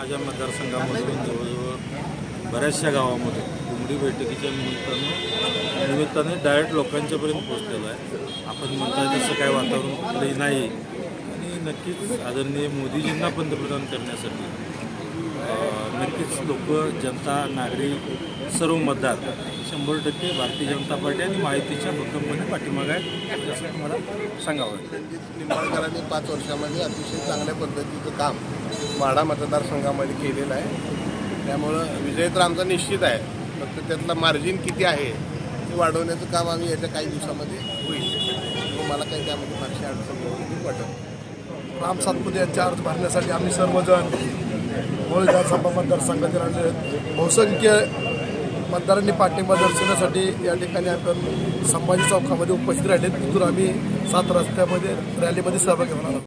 माझ्या मतदारसंघामध्ये जवळजवळ बऱ्याचशा गावामध्ये घुमडी बैठकीच्या निमित्तानं निमित्ताने डायरेक्ट लोकांच्यापर्यंत पोहोचलेलं आहे. आपण म्हणताय तसं काय वातावरण कुठलंही नाही. आणि नक्कीच आदरणीय मोदीजींना पंतप्रधान करण्यासाठी नक्कीच लोक जनता नागरिक सर्व मतदार शंभर टक्के भारतीय जनता पार्टी आणि माहितीच्या भक्कमपणे पाठीमाग आहे असं तुम्हाला सांगावं रणजित निंबाळकरांनी पाच वर्षामध्ये अतिशय चांगल्या पद्धतीचं काम माढा मतदारसंघामध्ये केलेलं आहे. त्यामुळं विजय तर आमचा निश्चित आहे. फक्त त्यातलं मार्जिन किती आहे ते वाढवण्याचं काम आम्ही येत्या काही दिवसामध्ये होईल. मला काही त्यामध्ये फारशी अडचण वाटत राम सातपुते यांच्या अर्ज भरण्यासाठी आम्ही सर्वजण होळ विधानसभा मतदारसंघातील आणि बहुसंख्य मतदारांनी पाठिंबा दर्शवण्यासाठी या ठिकाणी आपण संभाजी चौकामध्ये उपस्थित राहिले तिथून आम्ही सात रस्त्यामध्ये रॅलीमध्ये सहभागी होणार आहोत.